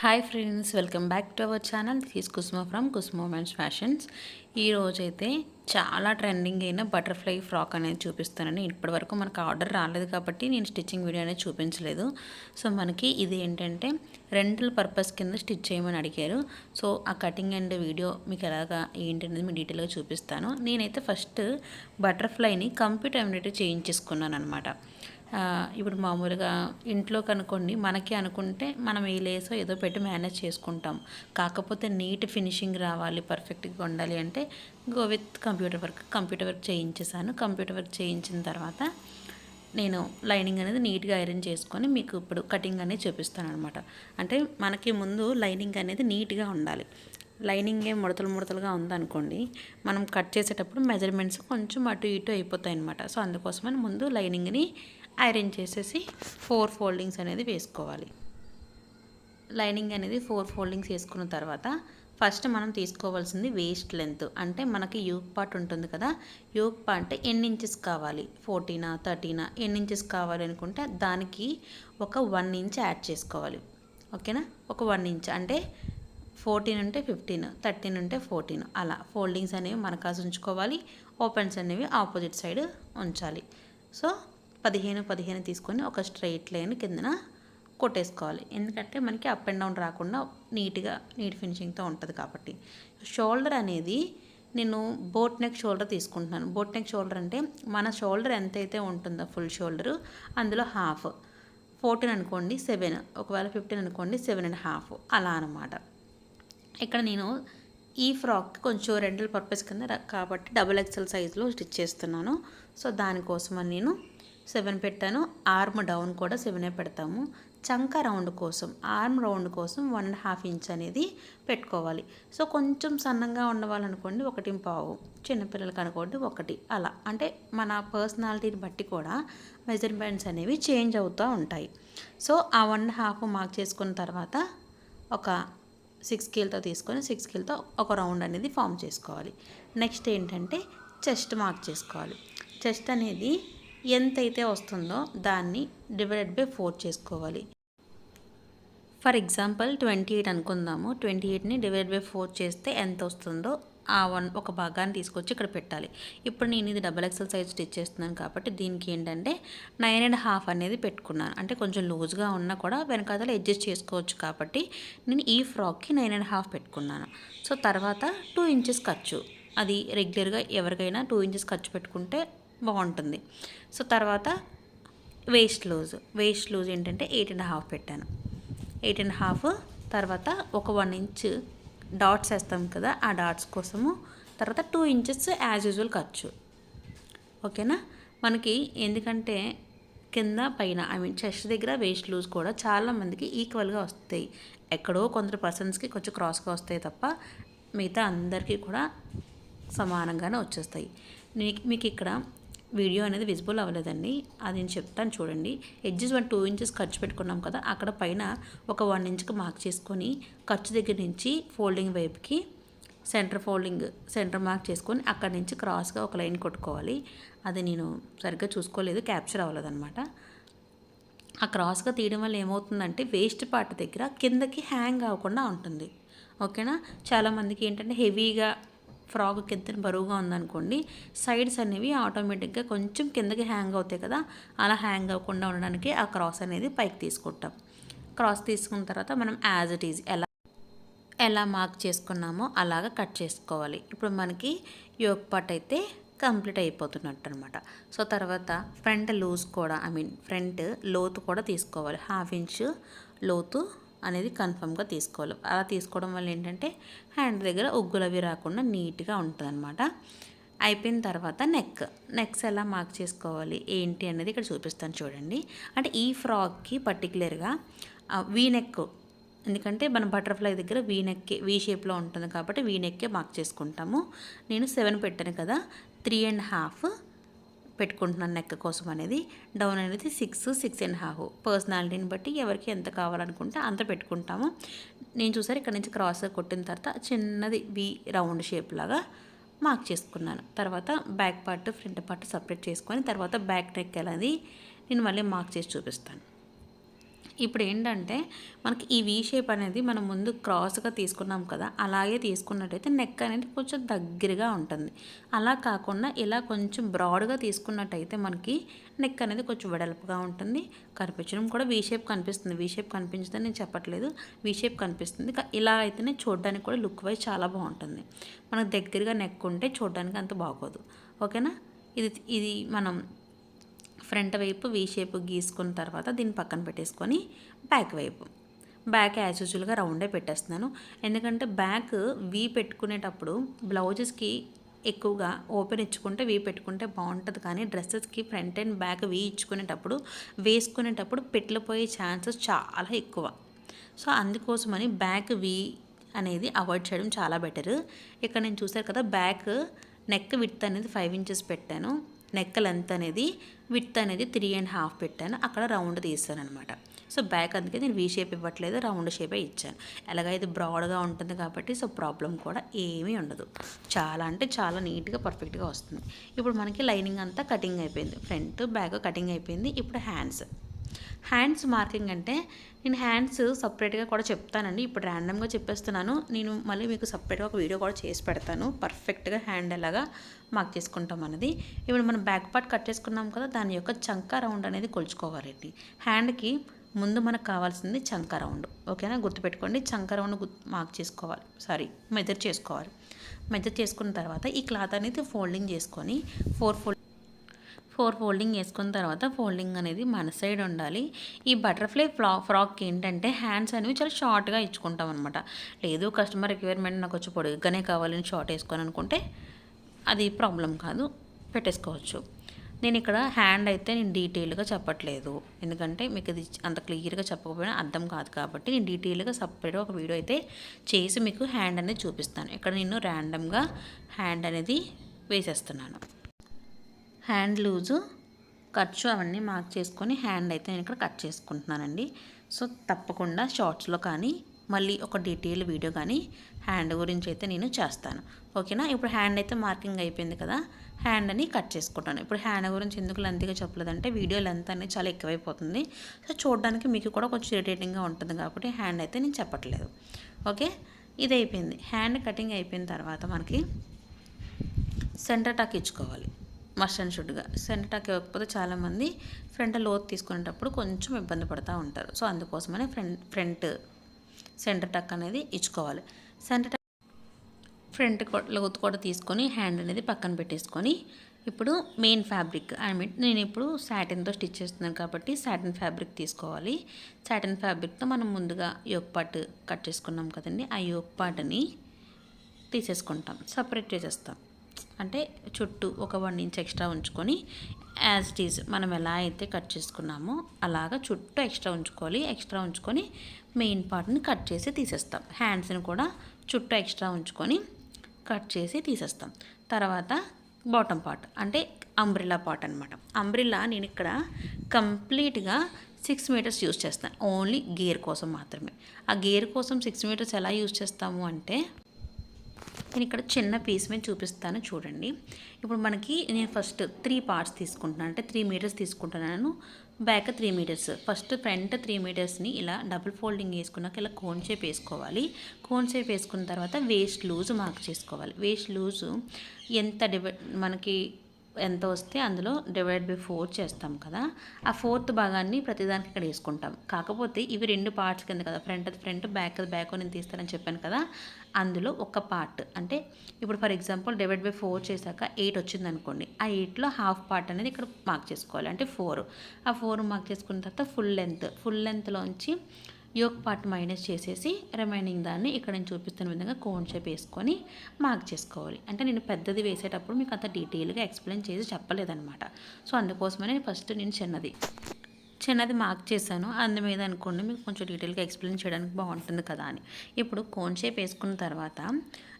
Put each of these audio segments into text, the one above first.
Hi friends welcome back to our channel. This Kusmo from Kusmo men's fashions ఈరోజైతే చాలా trending అయిన butterfly frock అనేది చూపిస్తానండి. ఇప్పటివరకు మనకు ఆర్డర్ రాలేదు కాబట్టి నేను స్టిచ్చింగ్ వీడియో అనేది చూపించలేదు. సో మనకి ఇది ఏంటంటే రెంటల్ పర్పస్ కింద స్టిచ్ చేయమని అడిగారు. సో ఆ కటింగ్ అండ్ వీడియో మీకు ఎలాగా ఏంటి అనేది మీ డీటెయిల్గా చూపిస్తాను. నేనైతే ఫస్ట్ బటర్ఫ్లైని కంప్యూటర్ ఎంబ్రాయిడరీ చేయించేసుకున్నాను అనమాట ఇప్పుడు మామూలుగా ఇంట్లో కనుకోండి మనకి అనుకుంటే మనం ఏ లేసో ఏదో పెట్టి మేనేజ్ చేసుకుంటాం. కాకపోతే నీట్ ఫినిషింగ్ రావాలి పర్ఫెక్ట్గా ఉండాలి అంటే go with computer work computer work చేయించేసాను computer work చేయించిన తర్వాత నేను లైనింగ్ అనేది నీట్గా ఐరన్ చేసుకొని మీకు ఇప్పుడు కటింగ్ అనేది చూపిస్తాను అనమాట అంటే మనకి ముందు లైనింగ్ అనేది నీట్గా ఉండాలి. లైనింగ్ ముడతలు ముడతలుగా ఉందనుకోండి మనం కట్ చేసేటప్పుడు మెజర్మెంట్స్ కొంచెం అటు ఇటు అయిపోతాయి అనమాట సో అందుకోసమని ముందు లైనింగ్ని ఐరన్ చేసేసి ఫోర్ ఫోల్డింగ్స్ అనేది వేసుకోవాలి. లైనింగ్ అనేది ఫోర్ ఫోల్డింగ్స్ వేసుకున్న తర్వాత ఫస్ట్ మనం తీసుకోవాల్సింది వేస్ట్ లెంత్ అంటే మనకి యూక్ పార్ట్ ఉంటుంది కదా యూక్ పార్ట్ ఎన్ని ఇంచెస్ కావాలి? ఫోర్టీనా థర్టీనా ఎన్ని ఇంచెస్ కావాలి అనుకుంటే దానికి ఒక వన్ ఇంచ్ యాడ్ చేసుకోవాలి. ఓకేనా? ఒక వన్ ఇంచ్ అంటే ఫోర్టీన్ ఉంటే ఫిఫ్టీన్ థర్టీన్ ఉంటే ఫోర్టీన్. అలా ఫోల్డింగ్స్ అనేవి మనకాసి ఉంచుకోవాలి ఓపెన్స్ అనేవి ఆపోజిట్ సైడ్ ఉంచాలి. సో పదిహేను పదిహేను తీసుకొని ఒక స్ట్రైట్ లైన్ కిందన కొట్టేసుకోవాలి. ఎందుకంటే మనకి అప్ అండ్ డౌన్ రాకుండా నీట్గా నీట్ ఫినిషింగ్తో ఉంటుంది కాబట్టి. షోల్డర్ అనేది నేను బోట్ నెక్ షోల్డర్ తీసుకుంటున్నాను. బోట్ నెక్ షోల్డర్ అంటే మన షోల్డర్ ఎంతైతే ఉంటుందో ఫుల్ షోల్డరు అందులో హాఫ్ ఫోర్టీన్ అనుకోండి సెవెన్ ఒకవేళ ఫిఫ్టీన్ అనుకోండి సెవెన్ అండ్ హాఫ్ అలా అనమాట ఇక్కడ నేను ఈ ఫ్రాక్ కొంచెం రెండల్ పర్పస్ కింద కాబట్టి డబుల్ ఎక్సెల్ సైజులో స్టిచ్ చేస్తున్నాను. సో దానికోసమని నేను సెవెన్ పెట్టాను. ఆర్మ్ డౌన్ కూడా సెవెనే పెడతాము. చంక రౌండ్ కోసం ఆర్మ్ రౌండ్ కోసం వన్ అండ్ హాఫ్ ఇంచ్ అనేది పెట్టుకోవాలి. సో కొంచెం సన్నంగా ఉండవాలనుకోండి ఒకటి పావు చిన్నపిల్లలకి అనుకోండి ఒకటి అలా. అంటే మన పర్సనాలిటీని బట్టి కూడా మెజర్మెంట్స్ అనేవి చేంజ్ అవుతూ ఉంటాయి. సో ఆ వన్ అండ్ హాఫ్ మార్క్ చేసుకున్న తర్వాత ఒక సిక్స్ స్కేల్తో తీసుకొని సిక్స్ స్కేల్తో ఒక రౌండ్ అనేది ఫామ్ చేసుకోవాలి. నెక్స్ట్ ఏంటంటే చెస్ట్ మార్క్ చేసుకోవాలి. చెస్ట్ అనేది ఎంతైతే వస్తుందో దాన్ని డివైడెడ్ బై ఫోర్ చేసుకోవాలి. ఫర్ ఎగ్జాంపుల్ ట్వంటీ ఎయిట్ అనుకుందాము. ట్వంటీ ఎయిట్ని డివైడ్ బై ఫోర్ చేస్తే ఎంత వస్తుందో ఆ వన్ ఒక భాగాన్ని తీసుకొచ్చి ఇక్కడ పెట్టాలి. ఇప్పుడు నేను ఇది డబల్ ఎక్సెల్ సైజ్ స్టిచ్ చేస్తున్నాను కాబట్టి దీనికి ఏంటంటే నైన్ అండ్ హాఫ్ అనేది పెట్టుకున్నాను. అంటే కొంచెం లూజ్గా ఉన్నా కూడా వెనకాతల అడ్జస్ట్ చేసుకోవచ్చు కాబట్టి నేను ఈ ఫ్రాక్కి నైన్ అండ్ హాఫ్ పెట్టుకున్నాను. సో తర్వాత టూ ఇంచెస్ ఖర్చు. అది రెగ్యులర్గా ఎవరికైనా టూ ఇంచెస్ ఖర్చు పెట్టుకుంటే బాగుంటుంది. సో తర్వాత వేస్ట్ లూజ్ వేస్ట్ లూజ్ ఏంటంటే ఎయిట్ అండ్ హాఫ్ పెట్టాను. ఎయిట్ అండ్ హాఫ్ తర్వాత ఒక వన్ ఇంచ్ డాట్స్ వేస్తాం కదా ఆ డాట్స్ కోసము తర్వాత టూ ఇంచెస్ యాజ్ యూజువల్ ఖర్చు. ఓకేనా మనకి ఎందుకంటే కింద పైన ఐ మీన్ చెస్ట్ దగ్గర వేస్ట్ లూజ్ కూడా చాలా మందికి ఈక్వల్గా వస్తాయి. ఎక్కడో కొందరు పర్సన్స్కి కొంచెం క్రాస్గా వస్తాయి తప్ప మిగతా అందరికీ కూడా సమానంగానే వచ్చేస్తాయి. మీకు ఇక్కడ వీడియో అనేది విజిబుల్ అవ్వలేదండి. అది నేను చెప్తాను చూడండి. ఎడ్జెస్ వన్ టూ ఇంచెస్ ఖర్చు పెట్టుకున్నాం కదా అక్కడ పైన ఒక వన్ ఇంచ్కి మార్క్ చేసుకొని ఖర్చు దగ్గర నుంచి ఫోల్డింగ్ వైపుకి సెంటర్ ఫోల్డింగ్ సెంటర్ మార్క్ చేసుకొని అక్కడి నుంచి క్రాస్గా ఒక లైన్ కొట్టుకోవాలి. అది నేను సరిగ్గా చూసుకోలేదు క్యాప్చర్ అవ్వలేదన్నమాట. ఆ క్రాస్గా తీయడం వల్ల ఏమవుతుందంటే వేస్ట్ పార్ట్ దగ్గర కిందకి హ్యాంగ్ అవ్వకుండా ఉంటుంది. ఓకేనా? చాలామందికి ఏంటంటే హెవీగా ఫ్రాక్ కింద బరువుగా ఉందనుకోండి సైడ్స్ అనేవి ఆటోమేటిక్గా కొంచెం కిందకి హ్యాంగ్ అవుతాయి కదా అలా హ్యాంగ్ అవ్వకుండా ఉండడానికి ఆ క్రాస్ అనేది పైకి తీసుకుంటాం. క్రాస్ తీసుకున్న తర్వాత మనం యాజ్ ఇట్ ఈజ్ ఎలా ఎలా మార్క్ చేసుకున్నామో అలాగా కట్ చేసుకోవాలి. ఇప్పుడు మనకి యోగ్ పార్ట్ అయితే కంప్లీట్ అయిపోతున్నట్టు అనమాట సో తర్వాత ఫ్రంట్ లూజ్ కూడా ఐ మీన్ ఫ్రంట్ లోతు కూడా తీసుకోవాలి. హాఫ్ ఇంచ్ లోతు అనేది కన్ఫర్మ్గా తీసుకోవాలి. అలా తీసుకోవడం వల్ల ఏంటంటే హ్యాండ్ దగ్గర ఉగ్గులవి అవి రాకుండా నీట్గా ఉంటుంది అనమాట అయిపోయిన తర్వాత నెక్. నెక్స్ ఎలా మార్క్ చేసుకోవాలి? ఏంటి అనేది ఇక్కడ చూపిస్తాను చూడండి. అంటే ఈ ఫ్రాక్కి పర్టికులర్గా వీ నెక్. ఎందుకంటే మన బటర్ఫ్లై దగ్గర వీ నెక్కే వీ షేప్లో ఉంటుంది కాబట్టి వీ నెక్కే మార్క్ చేసుకుంటాము. నేను సెవెన్ పెట్టాను కదా త్రీ అండ్ హాఫ్. పెట్టుకుంటున్నాను నెక్ కోసం అనేది. డౌన్ అనేది సిక్స్ సిక్స్ అండ్ హాఫ్ పర్సనాలిటీని బట్టి ఎవరికి ఎంత కావాలనుకుంటే అంత పెట్టుకుంటాము. నేను చూసారు ఇక్కడ నుంచి క్రాస్ కొట్టిన తర్వాత చిన్నది వి రౌండ్ షేప్ లాగా మార్క్ చేసుకున్నాను. తర్వాత back part front part separate చేసుకొని తర్వాత బ్యాక్ నెక్ అనేది నేను మళ్ళీ మార్క్ చేసి చూపిస్తాను. ఇప్పుడు ఏంటంటే మనకి ఈ వీ షేప్ అనేది మనం ముందు క్రాస్గా తీసుకున్నాం కదా అలాగే తీసుకున్నట్టయితే నెక్ అనేది కొంచెం దగ్గరగా ఉంటుంది. అలా కాకుండా ఇలా కొంచెం బ్రాడ్గా తీసుకున్నట్టయితే మనకి నెక్ అనేది కొంచెం వెడల్పుగా ఉంటుంది. కనిపించడం కూడా వీ షేప్ కనిపిస్తుంది. వీ షేప్ కనిపించదని నేను చెప్పట్లేదు. వీ షేప్ కనిపిస్తుంది. ఇలా అయితేనే చూడడానికి కూడా లుక్ వైజ్ చాలా బాగుంటుంది. మనకు దగ్గరగా నెక్ ఉంటే చూడడానికి అంత బాగోదు. ఓకేనా? ఇది ఇది మనం ఫ్రంట్ వైపు వీ షేప్ గీసుకున్న తర్వాత దీన్ని పక్కన పెట్టేసుకొని బ్యాక్ వైపు. బ్యాక్ యాజ్ యూజువల్గా రౌండే పెట్టేస్తున్నాను. ఎందుకంటే బ్యాక్ వీ పెట్టుకునేటప్పుడు బ్లౌజెస్కి ఎక్కువగా ఓపెన్ ఇచ్చుకుంటే వీ పెట్టుకుంటే బాగుంటుంది. కానీ డ్రెస్సెస్కి ఫ్రంట్ అండ్ బ్యాక్ వీ ఇచ్చుకునేటప్పుడు వేసుకునేటప్పుడు పెట్టిపోయే ఛాన్సెస్ చాలా ఎక్కువ. సో అందుకోసమని బ్యాక్ వీ అనేది అవాయిడ్ చేయడం చాలా బెటర్ ఇక్కడ నేను చూసారు కదా బ్యాక్ నెక్ విత్ అనేది ఫైవ్ ఇంచెస్ పెట్టాను. నెక్ లెంత్ అనేది విత్ అనేది త్రీ అండ్ హాఫ్ పెట్టాను. అక్కడ రౌండ్ తీసాను అనమాట సో బ్యాక్ అందుకే నేను వీ షేప్ ఇవ్వట్లేదు రౌండ్ షేపే ఇచ్చాను. ఎలాగ ఇది బ్రాడ్గా ఉంటుంది కాబట్టి సో ప్రాబ్లం కూడా ఏమీ ఉండదు. చాలా అంటే చాలా నీట్గా పర్ఫెక్ట్గా వస్తుంది. ఇప్పుడు మనకి లైనింగ్ అంతా కటింగ్ అయిపోయింది. ఫ్రంట్ బ్యాక్ కటింగ్ అయిపోయింది. ఇప్పుడు హ్యాండ్స్ హ్యాండ్స్ మార్కింగ్ అంటే నేను హ్యాండ్స్ సపరేట్గా కూడా చెప్తానండి. ఇప్పుడు ర్యాండమ్గా చెప్పేస్తున్నాను. నేను మళ్ళీ మీకు సపరేట్గా ఒక వీడియో కూడా చేసి పెడతాను. పర్ఫెక్ట్గా హ్యాండ్ ఎలాగా మార్క్ చేసుకుంటాం అనేది ఇప్పుడు మనం బ్యాక్ పార్ట్ కట్ చేసుకున్నాం కదా దాని యొక్క చంకా రౌండ్ అనేది కొలుచుకోవాలండి. హ్యాండ్కి ముందు మనకు కావాల్సింది చంకా రౌండ్ ఓకేనా? గుర్తుపెట్టుకోండి చంకా రౌండ్ మార్క్ చేసుకోవాలి. సారీ మెజర్ చేసుకోవాలి. మెజర్ చేసుకున్న తర్వాత ఈ క్లాత్ అనేది ఫోల్డింగ్ చేసుకొని ఫోర్ ఫోల్డ్ ఫోర్ ఫోల్డింగ్ వేసుకున్న తర్వాత ఫోల్డింగ్ అనేది మన సైడ్ ఉండాలి. ఈ బటర్ఫ్లై ఫ్లా ఫ్రాక్ ఏంటంటే హ్యాండ్స్ అనేవి చాలా షార్ట్గా ఇచ్చుకుంటాం అనమాట లేదు కస్టమర్ రిక్వైర్మెంట్ నాకు వచ్చి పొడుగ్గానే కావాలని షార్ట్ వేసుకొని అనుకుంటే అది ప్రాబ్లం కాదు పెట్టేసుకోవచ్చు. నేను ఇక్కడ హ్యాండ్ అయితే నేను డీటెయిల్గా చెప్పట్లేదు. ఎందుకంటే మీకు ఇది అంత క్లియర్గా చెప్పకపోయినా అర్థం కాదు కాబట్టి నేను డీటెయిల్గా సపరేట్గా ఒక వీడియో అయితే చేసి మీకు హ్యాండ్ అనేది చూపిస్తాను. ఇక్కడ నేను ర్యాండమ్గా హ్యాండ్ అనేది వేసేస్తున్నాను. హ్యాండ్ లూజు ఖర్చు అవన్నీ మార్క్ చేసుకొని హ్యాండ్ అయితే నేను ఇక్కడ కట్ చేసుకుంటున్నానండి. సో తప్పకుండా షార్ట్స్లో కానీ మళ్ళీ ఒక డీటెయిల్ వీడియో కానీ హ్యాండ్ గురించి అయితే నేను చేస్తాను. ఓకేనా? ఇప్పుడు హ్యాండ్ అయితే మార్కింగ్ అయిపోయింది కదా హ్యాండ్ అని కట్ చేసుకుంటాను. ఇప్పుడు హ్యాండ్ గురించి ఎందుకు లెంత్గా చెప్పలేదంటే వీడియో లెంత్ అనేది చాలా ఎక్కువైపోతుంది. సో చూడడానికి మీకు కూడా కొంచెం ఇరిటేటింగ్గా ఉంటుంది కాబట్టి హ్యాండ్ అయితే నేను చెప్పట్లేదు. ఓకే? ఇది అయిపోయింది. హ్యాండ్ కటింగ్ అయిపోయిన తర్వాత మనకి సెంటర్ టక్ ఇచ్చుకోవాలి. Must and షుడ్గా. సెంటర్ టక్ ఇవ్వకపోతే చాలామంది ఫ్రంట్ లోత్ తీసుకునేటప్పుడు కొంచెం ఇబ్బంది పడుతూ ఉంటారు. సో అందుకోసమనే ఫ్రంట్ ఫ్రంట్ సెంటర్ టక్ అనేది ఇచ్చుకోవాలి. సెంటర్ టక్ ఫ్రంట్ లోత్ కూడా తీసుకొని హ్యాండ్ అనేది పక్కన పెట్టేసుకొని ఇప్పుడు మెయిన్ ఫ్యాబ్రిక్ ఐ మీన్ నేను ఇప్పుడు శాటిన్తో స్టిచ్ చేస్తున్నాను కాబట్టి శాటిన్ ఫ్యాబ్రిక్ తీసుకోవాలి. సాటిన్ ఫ్యాబ్రిక్తో మనం ముందుగా యోక్ పార్ట్ కట్ చేసుకున్నాం కదండి. ఆ యోక్ పార్ట్ని తీసేసుకుంటాం. సపరేట్ చేసేస్తాం. అంటే చుట్టూ ఒక వన్ ఇంచ్ ఎక్స్ట్రా ఉంచుకొని యాజ్ ఇట్ ఈజ్ మనం ఎలా అయితే కట్ చేసుకున్నామో అలాగా చుట్టూ ఎక్స్ట్రా ఉంచుకోవాలి. ఎక్స్ట్రా ఉంచుకొని మెయిన్ పార్ట్ని కట్ చేసి తీసేస్తాం. హ్యాండ్స్ని కూడా చుట్టూ ఎక్స్ట్రా ఉంచుకొని కట్ చేసి తీసేస్తాం. తర్వాత బాటమ్ పార్ట్ అంటే అంబ్రిల్లా పార్ట్ అనమాట అంబ్రిల్లా నేను ఇక్కడ కంప్లీట్గా సిక్స్ మీటర్స్ యూస్ చేస్తాను. ఓన్లీ గేర్ కోసం మాత్రమే. ఆ గేర్ కోసం సిక్స్ మీటర్స్ ఎలా యూస్ చేస్తాము అంటే నేను ఇక్కడ చిన్న పీస్ మీద చూపిస్తాను చూడండి. ఇప్పుడు మనకి నేను ఫస్ట్ త్రీ పార్ట్స్ తీసుకుంటున్నాను. అంటే త్రీ మీటర్స్ తీసుకుంటున్నాను. Back three metres first front three మీటర్స్ని ఇలా డబుల్ ఫోల్డింగ్ వేసుకున్నాక ఇలా కోన్ షేప్ వేసుకోవాలి. కోన్ షేప్ వేసుకున్న తర్వాత వేస్ట్ లూజ్ మార్క్ చేసుకోవాలి. వేస్ట్ లూజు ఎంత డివై మనకి ఎంత వస్తే అందులో డివైడ్ బై ఫోర్ చేస్తాం కదా. ఆ ఫోర్త్ భాగాన్ని ప్రతిదానికి ఇక్కడ వేసుకుంటాం. కాకపోతే ఇవి రెండు పార్ట్స్ కింద కదా. ఫ్రంట్ అది ఫ్రంట్ బ్యాక్ అది బ్యాక్ నేను తీస్తానని చెప్పాను కదా. అందులో ఒక పార్ట్ అంటే ఇప్పుడు for example divide by four చేశాక ఎయిట్ వచ్చింది అనుకోండి ఆ ఎయిట్లో హాఫ్ పార్ట్ అనేది ఇక్కడ మార్క్ చేసుకోవాలి. అంటే ఫోర్ ఆ ఫోర్ మార్క్ చేసుకున్న తర్వాత ఫుల్ లెంత్ ఫుల్ లెంత్లోంచి యోక్ పార్ట్ మైనస్ చేసేసి రిమైనింగ్ దాన్ని ఇక్కడ నేను చూపిస్తున్న విధంగా కోన్ షేప్ వేసుకొని మార్క్ చేసుకోవాలి. అంటే నేను పెద్దది వేసేటప్పుడు మీకు అంత డీటెయిల్గా ఎక్స్ప్లెయిన్ చేసి చెప్పలేదన్నమాట. సో అందుకోసమనే ఫస్ట్ నేను చిన్నది. చిన్నది మార్క్ చేశాను. అందు మీద అనుకోండి మీకు కొంచెం డీటెయిల్గా ఎక్స్ప్లెయిన్ చేయడానికి బాగుంటుంది కదా అని. ఇప్పుడు కోన్ షేప్ వేసుకున్న తర్వాత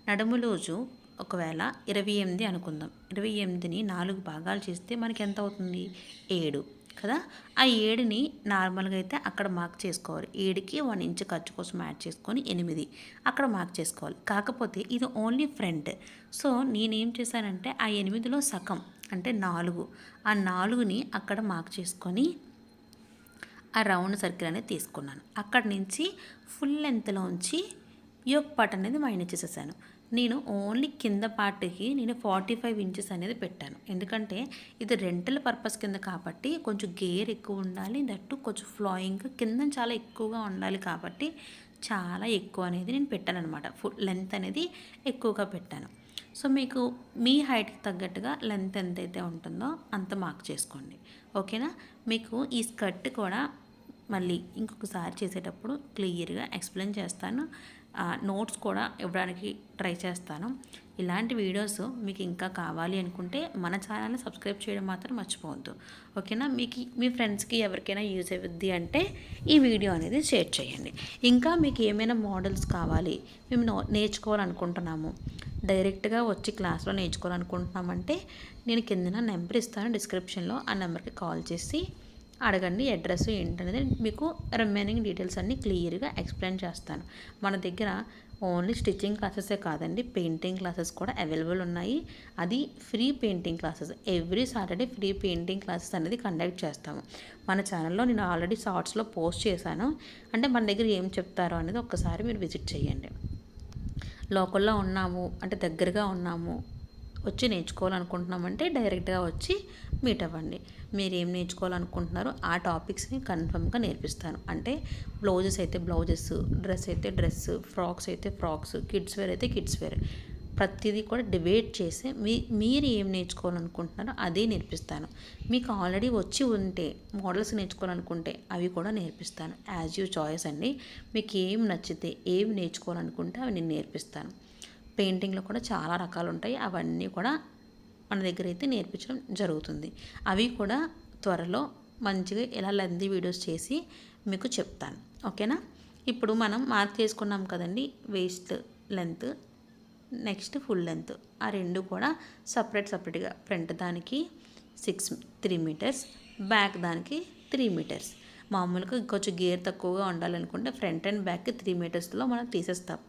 నడుము లూజు ఒకవేళ ఇరవై ఎనిమిది అనుకుందాం. ఇరవై ఎనిమిదిని నాలుగు భాగాలు చేస్తే మనకి ఎంత అవుతుంది? ఏడు కదా? ఆ ఏడుని నార్మల్గా అయితే అక్కడ మార్క్ చేసుకోవాలి. ఏడుకి వన్ ఇంచ్ ఖర్చు కోసం యాడ్ చేసుకొని ఎనిమిది అక్కడ మార్క్ చేసుకోవాలి. కాకపోతే ఇది ఓన్లీ ఫ్రంట్ సో నేనేం చేశానంటే ఆ ఎనిమిదిలో సగం అంటే నాలుగు ఆ నాలుగుని అక్కడ మార్క్ చేసుకొని ఆ రౌండ్ సర్కిల్ అనేది తీసుకున్నాను. అక్కడి నుంచి ఫుల్ లెంత్లోంచి యోక్ పార్ట్ అనేది మైనస్ చేసేసాను. నేను ఓన్లీ కింద పార్ట్కి నేను ఫార్టీ ఫైవ్ ఇంచెస్ అనేది పెట్టాను. ఎందుకంటే ఇది రెంటల్ పర్పస్ కింద కాబట్టి కొంచెం గేర్ ఎక్కువ ఉండాలి దట్టు కొంచెం ఫ్లోయింగ్ కింద చాలా ఎక్కువగా ఉండాలి కాబట్టి చాలా ఎక్కువ అనేది నేను పెట్టాను అనమాట ఫుల్ లెంత్ అనేది ఎక్కువగా పెట్టాను. సో మీకు మీ హైట్కి తగ్గట్టుగా లెంత్ అయితే ఉంటుందో అంత మార్క్ చేసుకోండి. ఓకేనా? మీకు ఈ స్కర్ట్ కూడా మళ్ళీ ఇంకొకసారి చేసేటప్పుడు క్లియర్గా ఎక్స్ప్లెయిన్ చేస్తాను. నోట్స్ కూడా ఇవ్వడానికి ట్రై చేస్తాను. ఇలాంటి వీడియోస్ మీకు ఇంకా కావాలి అనుకుంటే మన ఛానల్ని సబ్స్క్రైబ్ చేయడం మాత్రం మర్చిపోవద్దు. ఓకేనా? మీకు మీ ఫ్రెండ్స్కి ఎవరికైనా యూజ్ అవుద్ది అంటే ఈ వీడియో అనేది షేర్ చేయండి. ఇంకా మీకు ఏమైనా మోడల్స్ కావాలి మేము నో- నేర్చుకోవాలనుకుంటున్నాము డైరెక్ట్గా వచ్చి క్లాస్లో నేర్చుకోవాలనుకుంటున్నామంటే నేను కిందన నెంబర్ ఇస్తాను డిస్క్రిప్షన్లో ఆ నెంబర్కి కాల్ చేసి అడగండి అడ్రస్ ఏంటనేది మీకు రిమైనింగ్ డీటెయిల్స్ అన్నీ క్లియర్గా ఎక్స్ప్లెయిన్ చేస్తాను. మన దగ్గర ఓన్లీ స్టిచ్చింగ్ క్లాసెసే కాదండి పెయింటింగ్ క్లాసెస్ కూడా అవైలబుల్ ఉన్నాయి. అది free painting classes every Saturday free painting classes అనేది కండక్ట్ చేస్తాము. మన ఛానల్లో నేను ఆల్రెడీ షార్ట్స్లో పోస్ట్ చేశాను. అంటే మన దగ్గర ఏం చెప్తారో అనేది ఒక్కసారి మీరు విజిట్ చేయండి. లోకల్లో ఉన్నాము అంటే దగ్గరగా ఉన్నాము వచ్చి నేర్చుకోవాలనుకుంటున్నామంటే డైరెక్ట్గా వచ్చి మీట్ అవ్వండి. మీరు ఏం నేర్చుకోవాలనుకుంటున్నారో ఆ టాపిక్స్ని కన్ఫర్మ్గా నేర్పిస్తాను. అంటే బ్లౌజెస్ అయితే బ్లౌజెస్ డ్రెస్ అయితే డ్రెస్ ఫ్రాక్స్ అయితే ఫ్రాక్స్ కిడ్స్ వేర్ అయితే కిడ్స్ వేర్. ప్రతిదీ కూడా డిబేట్ చేసి మీ మీరు ఏం నేర్చుకోవాలనుకుంటున్నారో అదే నేర్పిస్తాను. మీకు ఆల్రెడీ వచ్చి ఉంటే మోడల్స్ నేర్చుకోవాలనుకుంటే అవి కూడా నేర్పిస్తాను. యాజ్ యూ చాయిస్ అండి. మీకు ఏం నచ్చితే ఏం నేర్చుకోవాలనుకుంటే అవి నేను నేర్పిస్తాను. పెయింటింగ్లో కూడా చాలా రకాలు ఉంటాయి అవన్నీ కూడా మన దగ్గర అయితే నేర్పించడం జరుగుతుంది. అవి కూడా త్వరలో మంచిగా ఇలా లెంది వీడియోస్ చేసి మీకు చెప్తాను. ఓకేనా? ఇప్పుడు మనం మార్క్ చేసుకున్నాం కదండి waist length next full length. ఆ రెండు కూడా సపరేట్ సపరేట్గా ఫ్రంట్ దానికి సిక్స్ త్రీ మీటర్స్ బ్యాక్ దానికి త్రీ మీటర్స్. మామూలుగా కొంచెం గేర్ తక్కువగా ఉండాలనుకుంటే ఫ్రంట్ అండ్ బ్యాక్కి త్రీ మీటర్స్లో మనం తీసేస్తాం.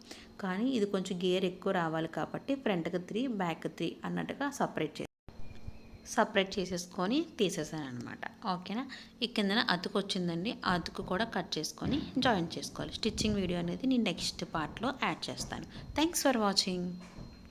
కానీ ఇది కొంచెం గేర్ ఎక్కువ రావాలి కాబట్టి ఫ్రంట్కి త్రీ బ్యాక్ త్రీ అన్నట్టుగా సపరేట్ చేస్తాం సపరేట్ చేసేసుకొని తీసేసాను అనమాట ఓకేనా? ఈ కిందన అతుకు వచ్చిందండి. ఆ అతుకు కూడా కట్ చేసుకొని జాయిన్ చేసుకోవాలి. స్టిచ్చింగ్ వీడియో అనేది నేను నెక్స్ట్ పార్ట్లో యాడ్ చేస్తాను. Thanks for watching.